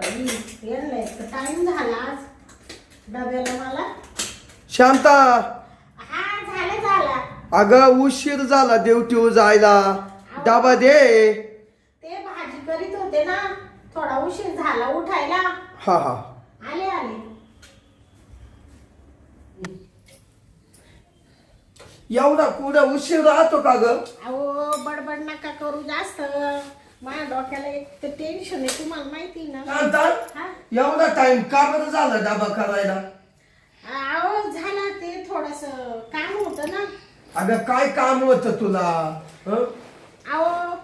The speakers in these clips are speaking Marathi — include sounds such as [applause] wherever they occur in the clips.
बाई येणलंय टाइम झाला आज. डब्याला मला. शांता. हा झालं झाला. अगं उशीर झाला देवटीव जायला. डबा दे. ते भाजी करीत होते ना. थोडा उशीर झाला उठायला. हा हा. आले आले. एवढा कुठं उशीर राहतो का ग? अहो बडबड नका करू जास्त. माझ्या डोक्याला एक तर टेन्शन आहे. तुम्हाला माहिती ना? शांता हा? एवढा टाइम का बरं झाला डबा करायला? अहो झाला ते थोडस. काम होतं ना. अगं काय काम होतं तुला? हं? अहो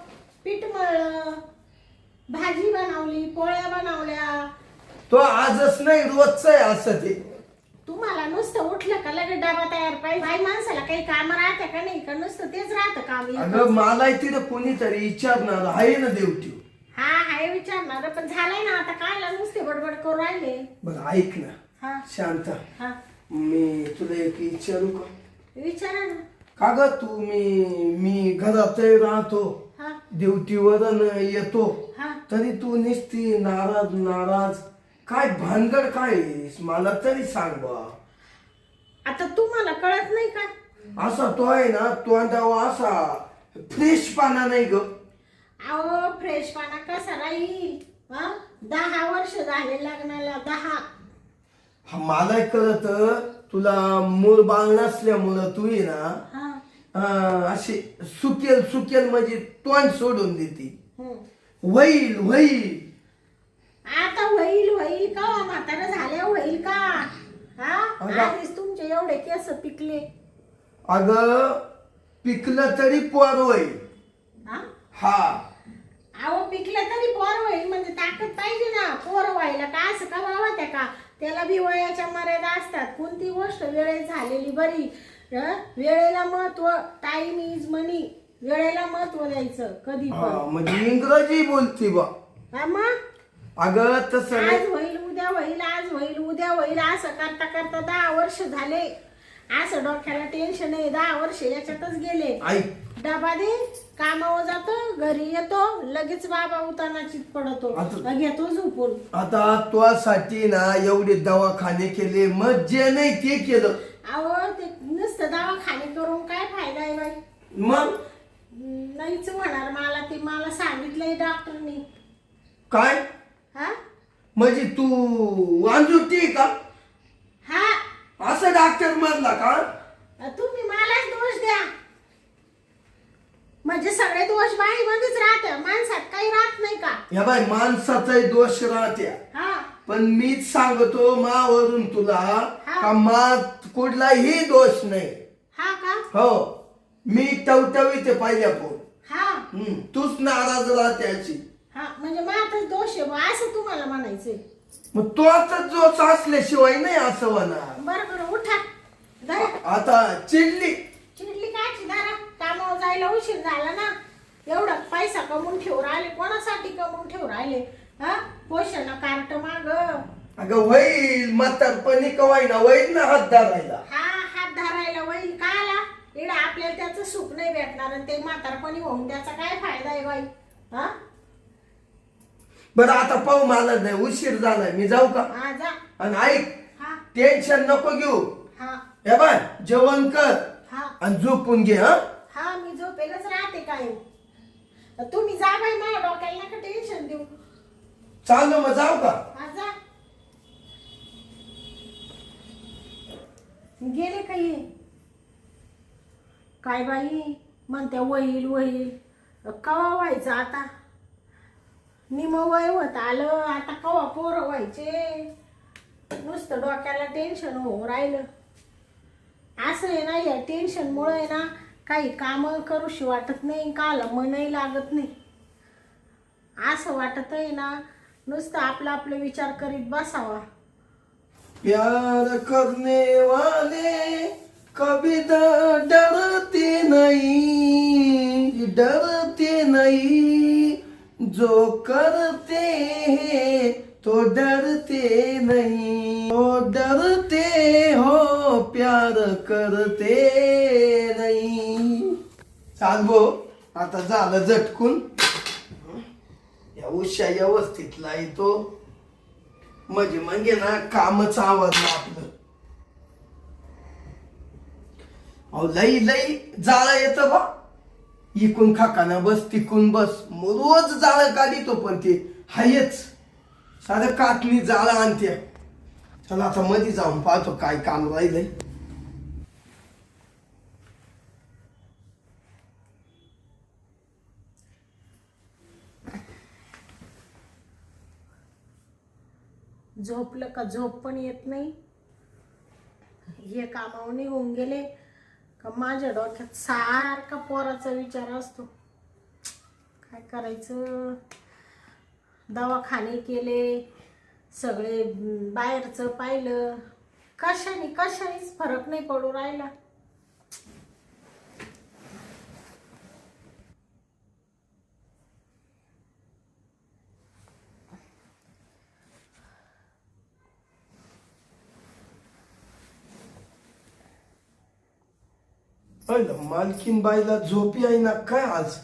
पीठ मळलं भाजी बनवली पोळ्या बनवल्या. तो आजच नाही रोजच आहे असं ते. तुम्हाला नुसतं उठलं का लगेच डबा तयार पाहिजे? बाई माणसाला काही काम राहते का नाही? का नुसतं तेच राहतं काम? अगं मला तिथं कोणीतरी विचारणार आहे ना देवटीव हा हाय विचारणार पण झालंय ना आता कायला नुसते बडबड करू राहिले. बरं ऐक ना. हा. शांत. हा. मी तुला एक विचारू का? विचारा ना. का ग तू? मी मी घरात राहतो. हा. ड्युटीवर येतो. हा. तरी तू निसती नाराज नाराज. काय भानगड काय आहेस? मला तरी सांग बा. आता तुम्हाला कळत नाही का? असा तो आहे ना तोंडावा असा फ्रेश पाना नाही ग. अहो फ्रेश पाना कसा राहील? हा? दहा वर्ष झाले लग्नाला दहा. हा मला कळत तुला मूळ बाळ नसल्यामुळं तू आहे ना हा. अं, अशी सुकेल सुकेल म्हणजे तोंड सोडून देते. हम्म. होईल होईल. आता होईल होईल का? म्हातारा झाल्या होईल का? हा? अगं. आधीच तुमचे एवढे केस पिकले. अग पिकलं तरी पोर होईल. हा? हा. अहो पिकलं तरी पोर होईल म्हणजे ताकद पाहिजे ना. पोर व्हायला का? असं का व्हावं त्या का? त्याला बी वयाच्या मर्यादा असतात. कोणती गोष्ट वेळेत झालेली बरी? हं? वेळेला महत्त्व टाइम इज मनी वेळेला महत्त्व द्यायचं कधी हा, म्हणजे इंग्रजी बोलती बा. हा मग? अगं तसं आज होईल उद्या होईल आज होईल उद्या होईल असं करता करता दहा वर्ष झाले. असं डोक्याला टेन्शन आहे दहा वर्ष याच्यातच गेले. डबा दे कामावर जातो घरी येतो लगेच बाबा उतानाची पडतो. आता- घेतो झोपून. आता तुझ्यासाठी ना एवढे दवाखाने केले मग जे नाही ते केलं. अहो ते नुसतं दवाखाने करून काय फायदा आहे बाई? मग? नाहीच होणार मला ते मला सांगितलंय डॉक्टरनी काय? हा? म्हणजे तू वांजुटी का? हा. असं डॉक्टर म्हणला का? तुम्ही मलाच दोष द्या. म्हणजे सगळे दोष बाईमध्येच राहते. माणसात काही राहत नाही का? या बाय माणसाचाही दोष राहत्या हा. पण मीच सांगतो मावरून तुला का मा कुठलाही दोष नाही. हा का? हो. मी टवटवीते हा. हम्म, तूच नाराज राहते अशी हा म्हणजे माझा दोष आहे बुवा, असं तुम्हाला म्हणायचंय. मग तो आता जोच असल्याशिवाय नाही असं होणार. बरं बरं उठा. धरा आता चिडली. चिडली काची धरा कामावर जायला उशीर झाला ना. एवढा पैसा कमवून ठेवू राहिले कोणासाठी कमवून ठेवू राहिले? हा? पोषण कार्ट माग. अगं होईल म्हातारपणी कवाय ना होईल ना हात धरायला. हा हात धरायला होईल का आला? इकडे आपल्याला त्याचं सुख नाही भेटणार आणि ते म्हातारपणी होऊन त्याचा काय फायदा आहे बाई? हा? बरं आता पाहू मला नाही उशीर झालाय मी जाऊ का? हा जा. आणि ऐक हा. टेन्शन नको घेऊ. हा. हे बाय जेवण कर हा. आणि झोपून घे हा? हा मी झोपेलच राहते काय तुम्ही जा बाई माझ्या डोक्याला नका टेन्शन देऊ. चालू मग जाऊ का? हा जा. गेले काही काय बाई म्हणत्या वहील वहील. कवा व्हायचं आता? निम वय होत. आलं आता कवा पोरं व्हायचे? नुसतं डोक्याला टेन्शन होऊन राहिलं. असं आहे ना या टेन्शनमुळं आहे ना काही कामं करूशी वाटत नाही काला मनही लागत नाही. असं वाटत आहे ना नुसतं आपलं आपलं विचार करीत बसावा. प्यार करने वाले कभी डरते नाही डरते नाही. जो करते हैं तो डरते नहीं। तो डरते हो प्यार करते नहीं। चाल भो आता झालं झटकून. या उशा व्यवस्थितला येतो. म्हणजे म्हणजे ना कामच आवडलं आपलं अहो लई लई जाळं येतं बा. इकून खाकाना बस तिकून बस. रोज जाळं काढितो पण ते. हायच. साधं कातली जाळं आणते चला आता मध्ये जाऊन पाहतो काय काम राहिलंय. झोपलं का? झोप पण येत नाही. हे कामावर निघून गेले. का माझ्या डोक्यात सारखा पोराचा विचार असतो. काय करायचं? दवाखाने केले सगळे बाहेरचं पाहिलं. कशाने कशानेच फरक नाही पडू राहिला. अलं मालकीन बाईला झोपी आहे ना काय आज?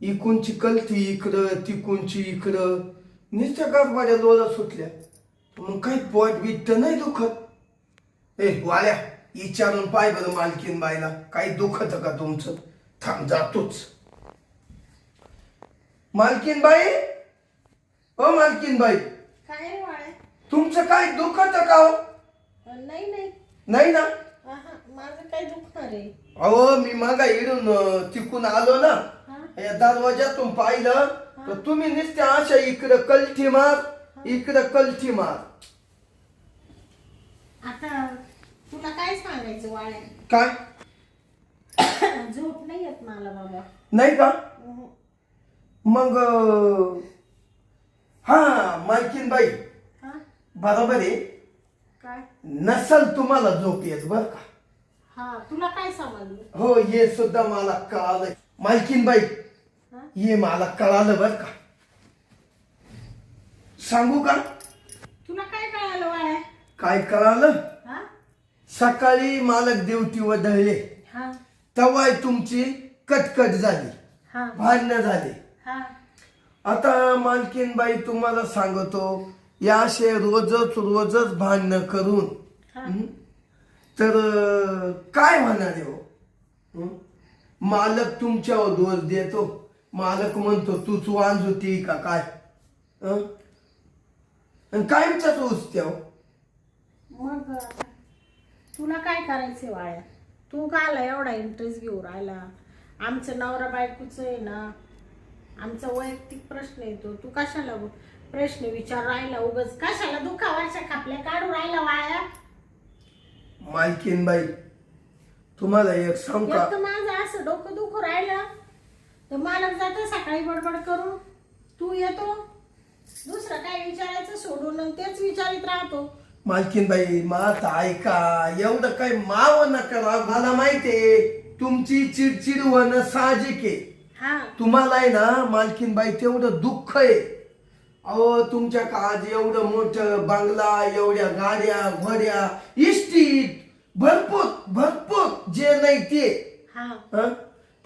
इकूनची कलती इकडं तिकूनची इकडं. नुसत्या गाठवाड्या लोला सुटल्या. मग काही पोट बीट नाही दुखत? ए वाड्या विचारून पाय बरं मालकीन बाईला. काही दुखत का तुमचं? थांब जातोच. मालकीन बाई? ओ मालकीन बाई. काय तुमचं काय दुखत का हो? नाही ना? माझं काय दुखणार आहे? अहो मी मागा इडून तिकून आलो ना हा? या दरवाजातून पाहिलं तर तुम्ही नुसत्या अशा इकडं कलठी मार इकडं कलठी मार. आता तुला काय सांगायचं वाळ्या काय? झोप नाही येत मला बाबा. नाही का? अहं. मग अं, हा मालकीन बाई हा? बरोबर आहे. काय? नसल तुम्हाला झोप येत बर का? हा तुला काय समजलं? हो हे सुद्धा मला कळालं. मालकीन बाई हा? मला कळालं बर का. सांगू का? तुला काय कळालं काय कळालं? हा? सकाळी मालक देवटी वदळले हा. तेव्हा तुमची कटकट झाली. हा. भांडणं झाली. हा. आता मालकीन बाई तुम्हाला सांगतो या असे रोजच रोजच भांडणं करून हं? तर काय होणार हो? मालक तुमच्यावर दोष देतो. मालक म्हणतो तूच वांज होती का काय? हं? कायमच्याच उचत्या हो. मग तुला काय करायचे वाळ्या तू कायला एवढा इंटरेस्ट घेऊ राहिला. आमचं नवरा बायकोचं आहे ना आमचा वैयक्तिक प्रश्न येतो तू. कशाला प्रश्न विचार राहिला? उगच कशाला दुखावरच्या खापल्या काढू राहिला वाया मालकीन बाई तुम्हाला एक सांग का? एक तर माझं असं डोकं दुखू राहिलं. तर मालक जातं सकाळी बडबड करून. तू येतो. दुसरं काय विचारायचं सोडून आणि तेच विचारित राहतो. मालकीन बाई मात ऐका एवढं काय माव नका राव. मला माहितीये तुमची चिडचिड होणं साहजिक आहे. हा. तुम्हाला आहे ना मालकीन बाई तेवढं दुःख आहे. अहो तुमच्या काळात एवढं मोठं बंगला एवढ्या गाड्या घोड्या इस्टीट भरपूर भरपूर जे नाही ते. हा?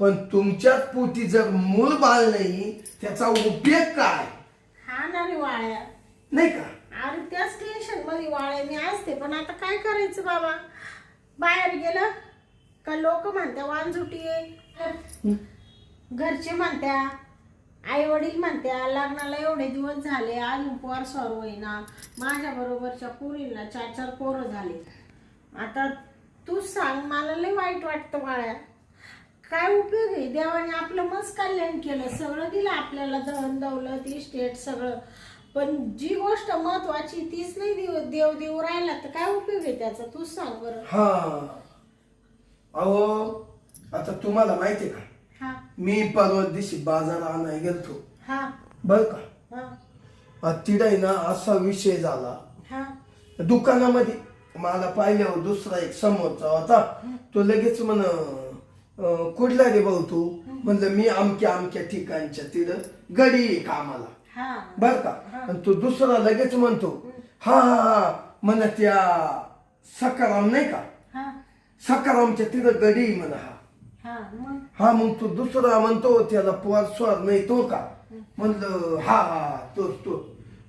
पण तुमच्याच पोटी जर मूळ बाळ नाही त्याचा उपयोग काय? हा ना रे वाळ्या नाही का? अरे त्याच टेन्शनमध्ये वाळ्या मी असते पण आता काय करायचं बाबा? बाहेर गेलं का लोक म्हणत्या वांजुटी आहे. घरचे म्हणत्या आई वडील म्हणते लग्नाला एवढे दिवस झाले अजून पोर सॉर होईना. माझ्या बरोबरच्या पोरींना चार चार पोरं झाले. आता तू सांग मला लय वाईट वाटतं बाळ्या काय उपयोग आहे? देवाने आपलं मस्त कल्याण केलं सगळं दिलं आपल्याला धन दौलत इस्टेट सगळं. पण जी गोष्ट महत्वाची तीच नाही देव देव देव राहिला तर काय उपयोग आहे त्याचा? तूच सांग बरं. हा. अहो आता तुम्हाला माहिती आहे का? मी परवा दिवशी बाजार आणाय गेलतो. हा. बर का? हा. तिडे ना असा विषय झाला. दुकानामध्ये मला पाहिल्यावर दुसरा एक समोरचा होता. तो लगेच म्हण कुठला रे भाऊ तू? म्हणलं मी अमक्या अमक्या ठिकाणच्या तिथं गडी कामाला हा. बर का? आणि तो दुसरा लगेच म्हणतो हा हा हा म्हण त्या सकाराम नाही का? सकारामच्या तिथं गडी म्हण हा. हा मग? तो दुसरा म्हणतो त्याला पोर स्वर नाही तो का? म्हणलं हा हा तोच तो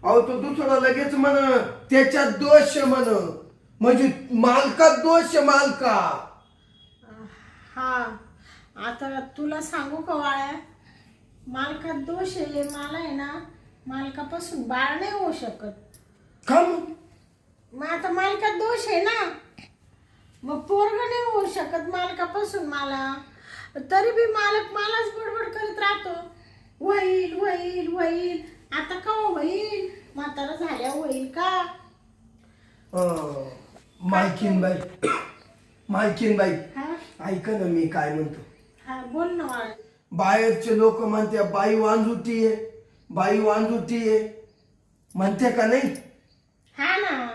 अहो तो दुसरा लगेच म्हण त्याच्यात दोष म्हण. म्हणजे मालकात दोष मालका. हा आता तुला सांगू का वाळ्या? मालकात दोष आहे मला आहे ना मालकापासून बाळ नाही होऊ शकत. का मग? मग आता मालकात दोष आहे ना? मग पोरग नाही होऊ शकत मालकापासून मला. तरी बी मालक मलाच बडबड करत राहतो. होईल होईल होईल आता का होईल म्हातारा झाल्या होईल का? अं, मालकीनबाई. मालकीनबाई हा? ऐका ना मी काय म्हणतो. हा बोल ना बाहेरचे लोक म्हणते बाई वांजुटी आहे बाई वांजुटी आहे. म्हणते का नाही? हा ना.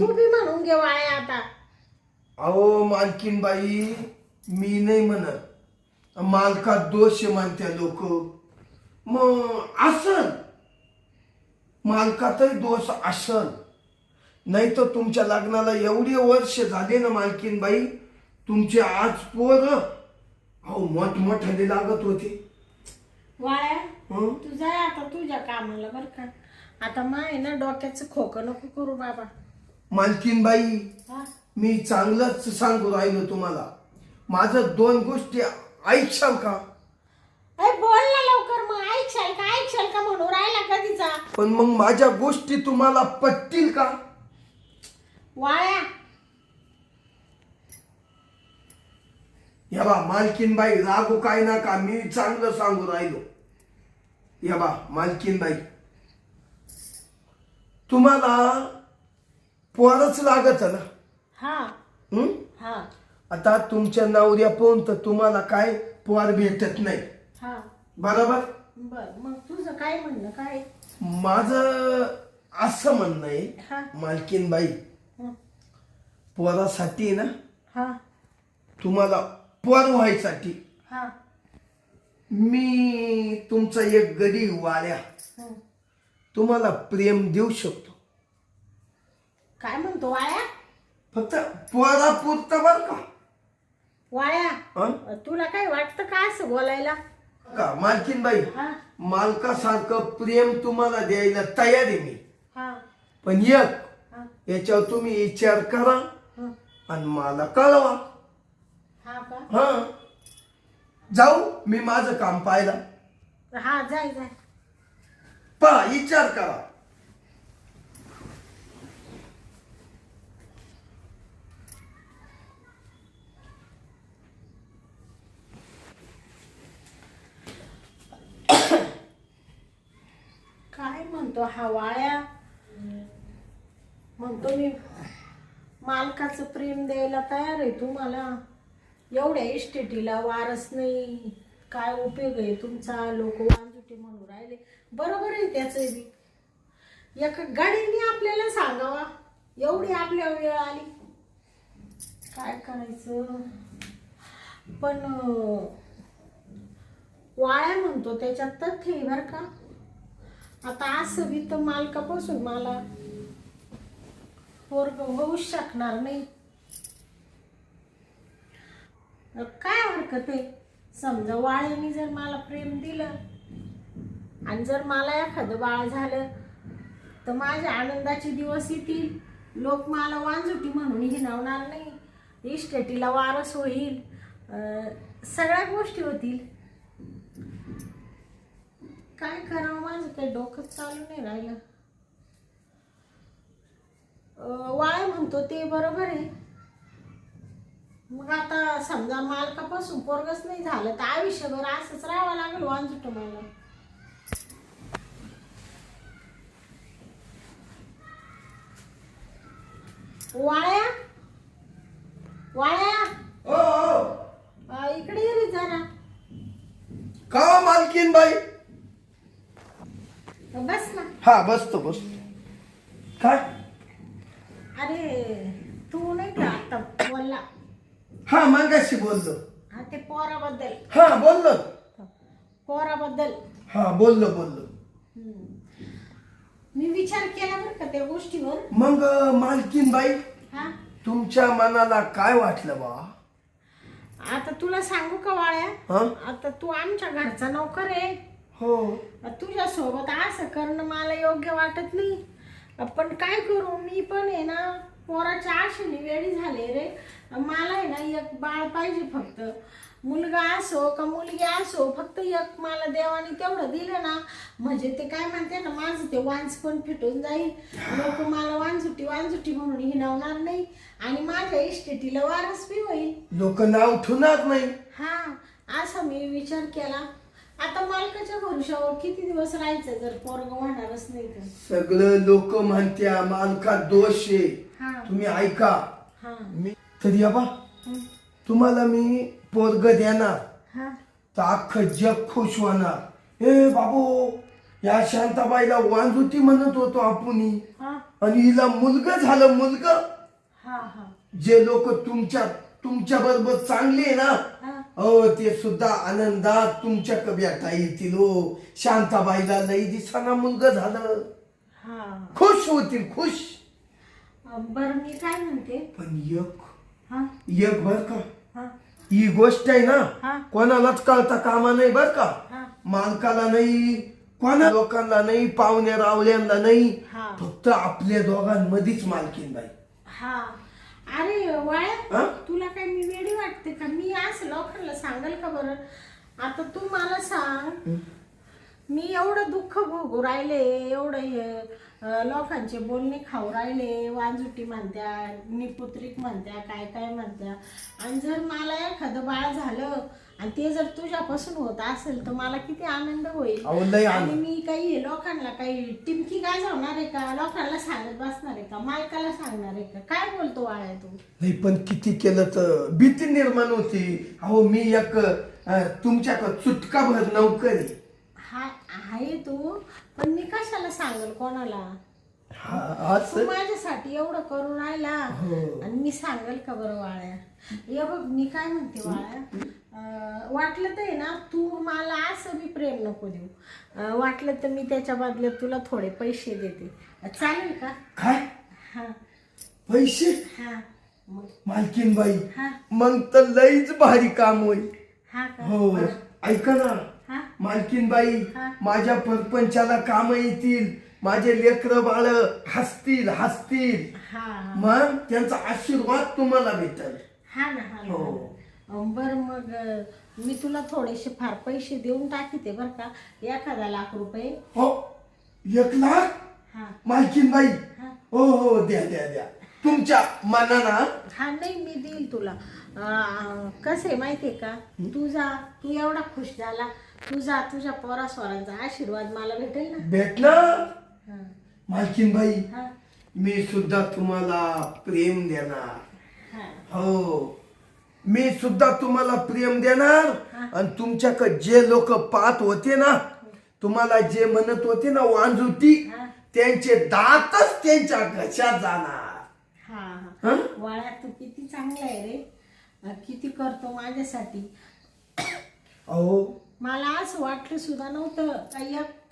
तू बी म्हणून घे वाळ्या आता. अहो मालकीनबाई मी नाही म्हणत. मालकात दोष म्हणते लोक. मग असल. मालकातही दोष असल. नाही तर तुमच्या लग्नाला एवढे वर्ष झाले ना मालकीनबाई तुमचे आज पोर. अहो मोठमोठाले लागत होते. वाळ्या हं? तू जाय आता तुझ्या कामाला बर का. आता माय ना डोक्याचं खोकं नको करू बाबा. मालकीनबाई हा? मी चांगलंच सांगू राहिलो तुम्हाला. माझं दोन गोष्टी ऐकशाल का? अरे बोल ना लवकर मग ऐकशाल का ऐकशाल का म्हणून राहिला कधीचा? पण मग माझ्या गोष्टी तुम्हाला पटतील का? वाळ्या या बा मालकीनबाई रागू काय नका मी चांगलं सांगू राहिलो. या बा मालकीनबाई. तुम्हाला पोरच लागत ना? हा. हं? हा. आता तुमच्या नवऱ्या पाहून तर तुम्हाला काय पोर भेटत नाही. हा. बरोबर? बर मग तुझं काय म्हणणं काय? माझं असं म्हणणं आहे हा. मालकीनबाई हं. पोरासाठी ना हा. तुम्हाला पोर व्हायसाठी हा. मी तुमचा एक गडी वाड्या हं. तुम्हाला प्रेम देऊ शकतो. काय म्हणतो वाळ्या फक्त पोरा पुरतं बर का? वाळ्या हं? तुला काय वाटतं का असं बोलायला? का मालकीनबाई हा. मालकासारखं प्रेम तुम्हाला द्यायला तयार आहे मी. हा. पण एक हा. याच्यावर तुम्ही विचार करा हं. आणि मला कळवा. हा का? हा. जाऊ मी माझं काम पाहिला हा जाय जाय. पहा विचार करा काय म्हणतो हा म्हणतो मी मालकाचं प्रेम द्यायला तयार आहे तुम्हाला एवढ्या इस्टेटीला वारस नाही. काय उपयोग आहे? तुमचा लोक वांजुटी म्हणून राहिले. बरोबर आहे त्याचं बी. एका गाडीने आपल्याला सांगावा. एवढी आपल्या वेळ आली. काय करायचं? पण वाळ्या म्हणतो त्याच्यात तथ्य आहे बरं का. आता असं बी तर मालकापासून मला पोरग होऊच शकणार नाही. काय हरकत आहे? समजा वाळ्याने जर मला प्रेम दिलं आणि जर मला एखादं बाळ झालं तर माझ्या आनंदाचे दिवस येतील. लोक मला वांजुटी म्हणून हिनावणार नाही. इस्टेटीला वारस होईल. सगळ्या गोष्टी होतील. काय करावं? माझं काही डोकंच चालू नाही राहिलं. वाळ म्हणतो ते बरोबर आहे. मग आता समजा मालकापासून पोरगच नाही झालं तर आयुष्यभर असंच राहावं लागेल वांजुट मला. वाळ्या वाळ्या ओ. अं, इकडे ये रे जरा. का मालकीनबाई बस ना. हा बसतो बसतो. काय? अरे तू नाही का आता बोलला? हा मागाशी बोललो. हा ते पोराबद्दल. हा बोललो. पोराबद्दल. हा बोललो बोललो. मी विचार केला बरं का त्या गोष्टीवर. मग मालकीनबाई हा? तुमच्या मनाला काय वाटलं बा? आता तुला सांगू का वाळ्या हा? आता तू आमच्या घरचा नोकर आहे. हो. तुझ्या सोबत असं करणं मला योग्य वाटत नाही. पण काय करू मी पण आहे ना पोराच्या आशेने वेळी झाले रे. मला आहे ना एक बाळ पाहिजे फक्त. मुलगा असो का मुलगी असो फक्त एक मला देवाने तेवढं दिलं ना म्हणजे ते काय म्हणते ना माझं ते वांस पण फिटून जाईल. लोक मला वांजुटी वांजुटी म्हणून हिणवणार नाही. आणि माझ्या इस्टेटीला वारस बी होईल. लोक नाव ठेवणार नाही. हा असा मी विचार केला. आता मालकाच्या भरोशावर किती दिवस राहायचं? जर पोरग होणारच नाही तर. सगळं लोक म्हणत्या मालकात दोष आहे. हा. तुम्ही ऐका. हा. मी तरी बा. हं, तुम्हाला मी पोरग देणार. हा. तर अख्खं जग खुश होणार. ए बाबू या शांताबाईला वांजुटी म्हणत होतो आपुनी हा. आणि हिला मुलग झालं मुलग. हा हा. जे लोक तुमच्या तुमच्या बरोबर चांगले आहे ना हा. हो ते सुद्धा आनंदात तुमच्या कब्याटा येतील हो. शांताबाईला लई दिसाना मुलग झालं. हा. खुश होतील खुश. बर मी काय म्हणते? पण एक हा? एक बर का? हा. ही गोष्ट आहे ना कोणालाच कळता कामा नाही बर का? हा. मालकाला नाही कोणा लोकांना नाही पाहुण्या रावल्यांना नाही. हा. फक्त आपल्या दोघांमध्येच मालकीन बाई. हा. अरे वाळ्या. हा? वाटते का? मी असं लोकांना सांगाल का बरं? आता तू मला सांग मी एवढं दुःख भोगू राहिले एवढं हे लोकांचे बोलणे खाऊ राहिले वांजुटी म्हणत्या निपुत्रिक म्हणत्या काय काय म्हणत्या. आणि जर मला एखादं बाळ झालं आणि ते जर तुझ्यापासून होत असेल तर मला किती आनंद होईल. अहो, लय आनंद. आणि मी काही हे लोकांना काही टिमकी काय जाणार आहे का? लोकांना सांगत बसणार आहे का? मालकाला सांगणार आहे का? काय बोलतो वाळ्या तू? नाही पण किती केलं तर भीती निर्माण होती. अहो मी एक अं, तुमच्याकडं चुटकाभर नौकरी. हा आहे तू. पण मी कशाला सांगल कोणाला? हा तू माझ्यासाठी एवढं करून राहिला. हो. आणि मी सांगल का बरं वाळ्या? हे बघ मी काय म्हणते वाळ्या? अं, वाटलं तर आहे ना तू मला असं बी प्रेम नको देऊ. अं, वाटलं तर मी त्याच्या बदल्यात तुला थोडे पैसे देते. चालेल का? काय? हा. पैसे? हा. मग? मालकीन बाई हा. मग तर लईच भारी काम होईल. हा का? हो. ऐका ना. हा. मालकीन बाई हा. माझ्या परपंचाला काम येतील. माझे लेकर बाळ हसतील हसतील. हा हा. मग त्यांचा आशीर्वाद तुम्हाला भेटल. हा ना हा हो. ना बर मग अं, मी तुला थोडेसे फार पैसे देऊन टाकीते बर का. एखादा लाख रुपये. हो. एक लाख? हा. मालकीन बाई. हा. हो हो द्या द्या द्या. तुमच्या मनाना हा? नाही मी देईल तुला. कसं आहे माहितीये का? तू जा तू एवढा खुश झाला. तू जा तुझ्या पोरा स्वरांचा आशीर्वाद मला भेटेल ना. भेटणार मालकीन बाई हा. मी सुद्धा तुम्हाला प्रेम देणार. हा. मी सुद्धा तुम्हाला प्रेम देणार आणि तुमच्याकडे जे लोक पाहत होते ना तुम्हाला जे म्हणत होते ना वांजुटी हा. त्यांचे दातच त्यांच्या घशात जाणार. हा हा. हं? वाळ्या तू किती चांगला आहे रे. किती करतो माझ्यासाठी. अहो. मला असं वाटलं सुद्धा नव्हतं का एक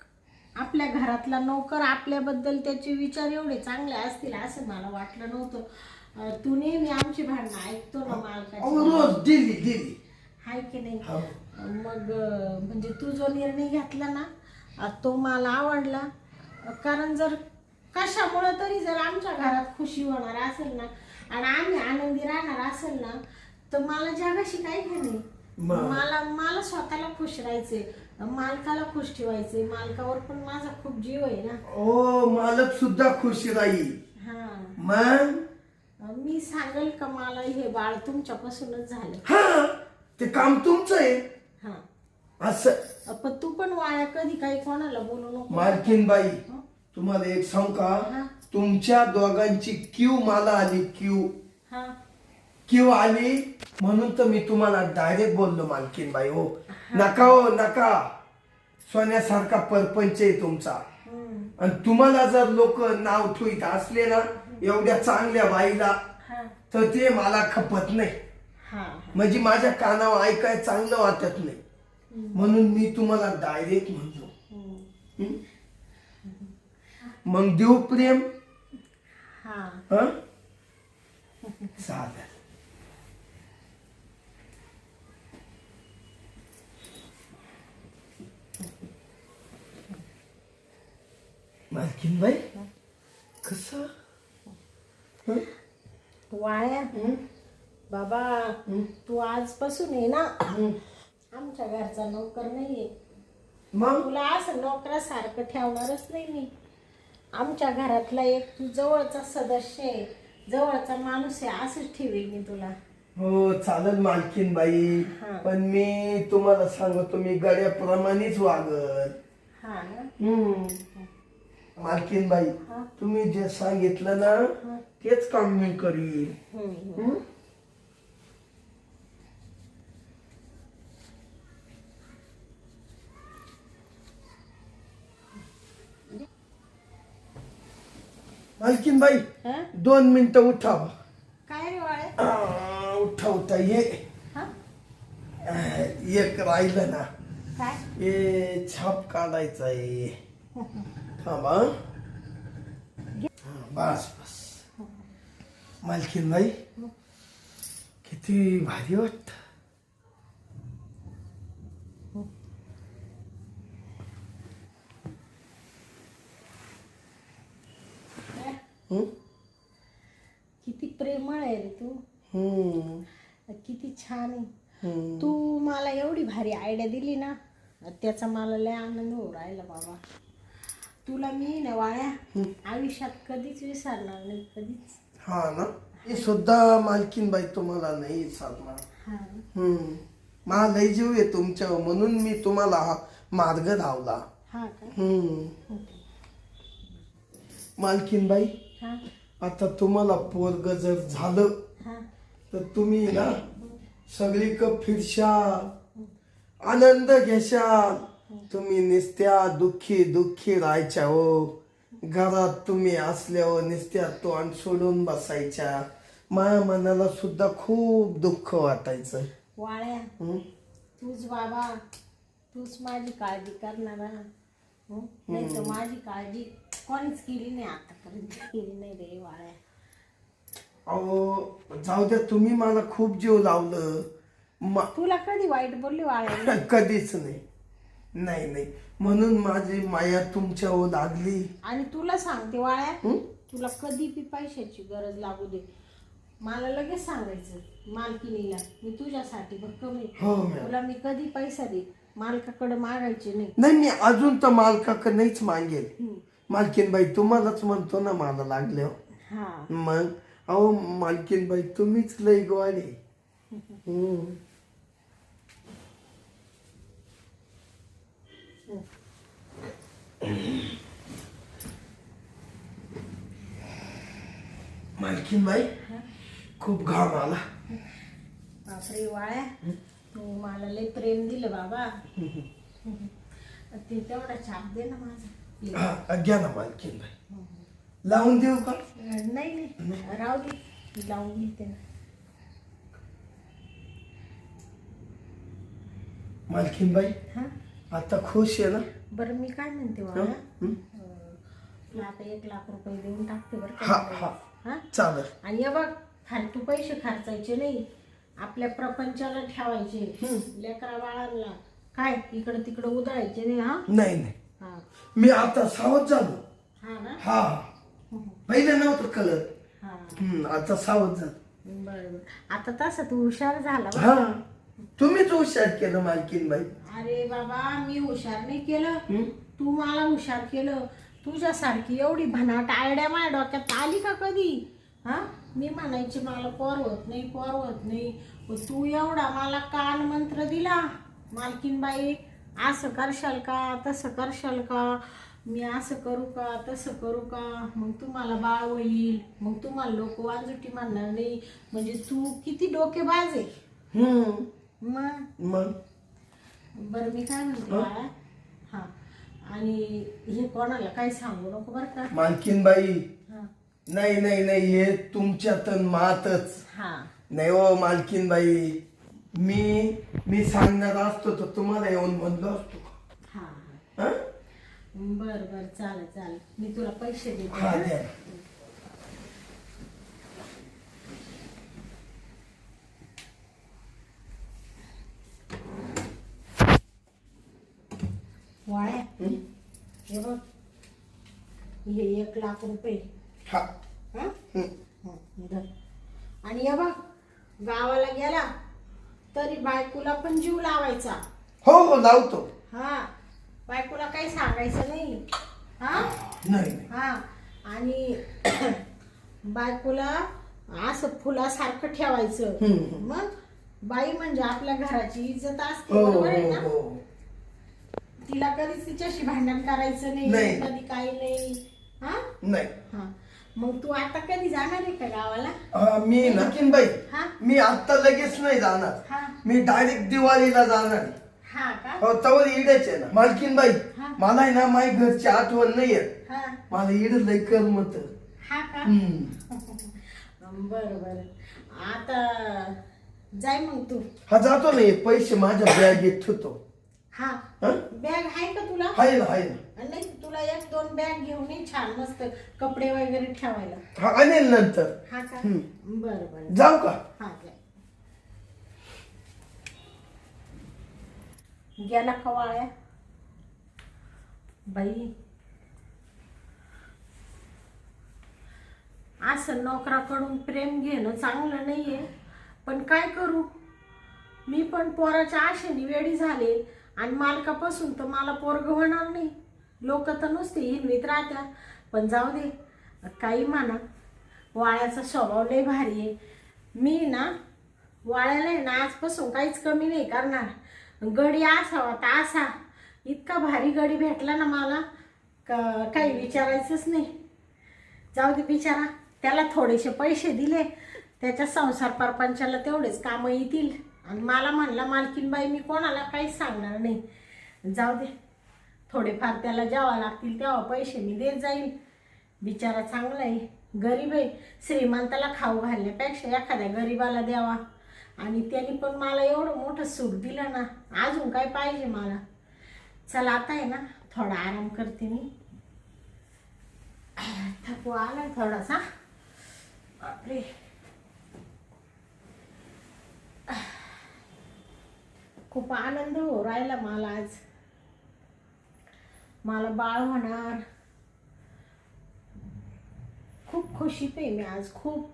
आपल्या घरातला नोकर आपल्याबद्दल त्याचे विचार एवढे चांगले असतील असं मला वाटलं नव्हतं. तू नेहमी आमची भांडणं ऐकतो ना मालकाची. रोज दिली दिली हाय की नाही? हो. मग अं, म्हणजे तू जो निर्णय घेतला ना अं, तो मला आवडला. अं, कारण जर कशामुळं तरी जर आमच्या घरात खुशी होणार असेल ना आणि आम्ही आनंदी राहणार असेल ना तर मला जगाशी काही हे नाही. मग? मला मला स्वतःला खुश राहायचे मालकाला खुश ठेवायचे मालकावर पण माझा खूप जीव आहे ना. ओ मालक सुद्धा खुश राहील हा. मग? मी सांगेल का मला हे बाळ तुमच्यापासूनच झालं. हा ते काम तुमचं आहे. हा. असं. पण तू पण वाया कधी काही कोणाला बोलू नको. मालकीन बाई? तुम्हाला एक सांगू. का? तुमच्या दोघांची क्यू मला आली क्यू. हा. क्यू आली? म्हणून तर मी तुम्हाला डायरेक्ट बोललो मालकीन बाई हो. नका हो नका. सोन्यासारखा परपंच आहे तुमचा. आणि तुम्हाला जर लोक नाव ठेवीत असले ना एवढ्या चांगल्या बाईला तर ते मला खपत नाही. म्हणजे माझ्या कानावर ऐकाय चांगलं वाटत नाही. म्हणून मी तुम्हाला डायरेक्ट म्हणलो? मग देऊ प्रेम? हा. हं? चालेल. बाई कसं हं? वाळ्या हं? बाबा? तू आजपासून आहे ना? आमच्या घरचा नोकर नाहीये मग तुला असं नोकरासारखं ठेवणारच नाही मी. आमच्या घरातला एक तू जवळचा सदस्य आहे. जवळचा माणूस आहे असंच ठेवेल मी तुला. हो चालेल मालकीन बाई. पण मी तुम्हाला सांगतो मी गड्याप्रमाणेच वागत. हा ना? हम्म. मालकीन बाई हा. तुम्ही जे सांगितलं ना. तेच काम मी करीन? मालकीन बाई हा? दोन मिनिटं उठावा. काय रे वाळे आ, उठवता ये. हा? एक राहिलं ना. काय? हे छाप काढायचा आहे. [laughs] बस बस. मालकीन बाई किती भारी वाटत? किती प्रेमळ आहे रे तू. हम्म, किती छान आहे. हम्म. तू मला एवढी भारी आयडिया दिली ना त्याचा मला लय आनंद होऊ राहिला बाबा. तुला मी ना वाळ्या आयुष्यात कधीच विसरणार नाही कधीच. हा ना? हे सुद्धा मालकीन बाई तुम्हाला नाही हा. हम्म. मला लय जीव आहे तुमच्यावर म्हणून मी तुम्हाला हा मार्ग धावला. हा का? हम्म. मालकीन बाई हा. आता तुम्हाला पोरग जर झालं हा. तर तुम्ही ना सगळी कप फिरशाल आनंद घेशाल. तुम्ही निस्त्या दुःखी दुःखी राहायच्या हो. घरात तुम्ही असल्यावर निस्त्या तोंड सोडून बसायच्या. माझ्या मनाला सुद्धा खूप दुःख वाटायचं. वाळ्या हं? तूच बाबा तूच माझी काळजी करणारा हं? नाही तर माझी काळजी कोणीच केली नाही आतापर्यंत. केली नाही रे वाळ्या अहो जाऊ द्या तुम्ही मला खूप जीव लावलं. मा तुला कधी वाईट बोलली वाळ्या [laughs] कधीच नाही. नाही नाही. म्हणून माझी माया तुमच्यावर लागली आणि तुला सांगते वाळ्या हं? तुला कधी बी पैशाची गरज लागू दे. मला लगेच सांगायचं मालकिनीला मी तुझ्यासाठी भक्कम आहे. हो मॅम तुला मी कधी पैसा दे मालकाकडे मागायचे नाही. नाही मी अजून तर मालकाकडे नाहीच मागेल. मालकीन बाई तुम्हालाच म्हणतो ना मला लागले हा. मग? अहो मालकीन बाई तुम्हीच लय गोवाडे हम्म. मालकीन बाई खूप घाम आला. बापरे वाळ्या तू मला लय प्रेम दिलं बाबा. ते तेवढा छाप दे ना माझा. हा घ्या ना मालकीन बाई. लावून देऊ का? नाही. नाही. राहू दे. मी लावून घेते ना. मालकीन बाई हा? आता खुश आहे ना? बरं मी काय म्हणते हं? तुला आता एक लाख रुपये देऊन टाकते बरं हा का. हा हा. चालेल. आणि हे बघ फालतू पैसे खर्चायचे नाही. आपल्या प्रपंचाला ठेवायचे. लेकरा बाळांना काय इकडं तिकडं उधळायचे नाही हा? नाही नाही. हा. मी आता सावध झालो. हा ना? हा. पहिलं नव्हतं कळत. हा. हम्म, आता सावध झालो. बरं बरं. आता तसं तू हुशार झाला बरं. हा. तुम्हीच हुशार केलं मालकीन बाई अरे बाबा मी हुशार नाही केलं? तू मला हुशार केलं. तुझ्यासारखी एवढी भनाट आयड्या माझ्या डोक्यात आली का कधी? हा? मी म्हणायची मला पोर होत नाही पोर होत नाही. तू एवढा मला कान मंत्र दिला. मालकीनबाई असं करशाल का? तसं करशाल का? मी असं करू का? तसं करू का? मग तुम्हाला बाळ होईल. मग तुम्हाला लोक वाजोटी म्हणणार नाही. म्हणजे तू किती हम्म मग? मग? बरं मी काय म्हणते बाळा? हा. आणि हे कोणाला काही सांगू नको बरं का? मालकीन बाई हा. नाही नाही नाही हे तुमच्यात अन मातच. हा. नाही हो मालकीन बाई मी मी सांगणार असतो तर तुम्हाला येऊन म्हणलो असतो हा हा? बर बर चालेल चालेल. मी तुला पैसे देते हा हा? वाळ्या हं? हे बघ. हे एक लाख रुपये. हा. हं? हं. हं, धर. आणि हे बघ गावाला गेला तरी बायकोला पण जीव लावायचा. हो हो लावतो. हा. बायकोला काही सांगायचं नाही. हा? नाही नाही. हा. आणि [clears throat] बायकोला असं फुलासारखं ठेवायचं. हम्म. मग बाई म्हणजे आपल्या घराची इज्जत असते हो हो बरोबर आहे ना? हो. तिला कधीच तिच्याशी भांडण करायचं नाही नाही. कधी काही नाही. हा? नाही. हा. मग तू आता कधी जाणार आहे का गावाला? मी नक्कीन बाई हा? मी आता लगेच नाही जाणार. हा. मी डायरेक्ट दिवाळीला जाणार आहे. हा का? तवर इडच आहे ना. मालकीन बाई हा. मला आहे ना माझी घरची आठवण नाही येत हा. मला इड लय करमत. हा का? हम्म. [laughs] बर बर. आता जाय मग तू. हा जातो ना. हे पैसे माझ्या बॅगेत ठेवतो. हा हा? बॅग आहे का तुला? आहे ना आहे ना. नाही तुला एक दोन बॅग घेऊन ये छान मस्त कपडे वगैरे ठेवायला. हा आणेल नंतर. हा का? हम्म. बर बर. जाऊ का? हा जाय गेला कवाळ्या बाई. असं नोकराकडून प्रेम घेणं चांगलं नाहीये. पण काय करू? मी पण पोराच्या आशेने वेडी झाले आणि मालकापासून तर मला पोरग होणार नाही. लोक तर नुसते हिरवीत राहत्या पण जाऊ दे काही म्हणा. वाळ्याचा स्वभाव लय भारी आहे. मी ना वाळ्याला आहे ना आजपासून काहीच कमी नाही करणार. गडी असावा तर असा. इतका भारी गडी भेटला ना मला का काही विचारायचंच नाही. जाऊ दे बिचारा त्याला थोडेसे पैसे दिले त्याच्या संसार परपंचाला तेवढेच कामं येतील. आणि मला म्हणला मालकीनबाई मी कोणाला काहीच सांगणार नाही. जाऊ दे. थोडेफार त्याला जेव्हा लागतील तेव्हा पैसे मी देत जाईल बिचारा चांगला आहे गरीब आहे. श्रीमंताला खाऊ घालण्यापेक्षा एखाद्या गरीबाला द्यावा. आणि त्यांनी पण मला एवढं मोठं सूट दिलं ना अजून काय पाहिजे मला? चला आता आहे ना थोडा आराम करते मी. थकवा आला थोडासा. बापरे. खूप आनंद हो राहिला मला आज. मला बाळ होणार. खूप खुशीत आहे मी आज खूप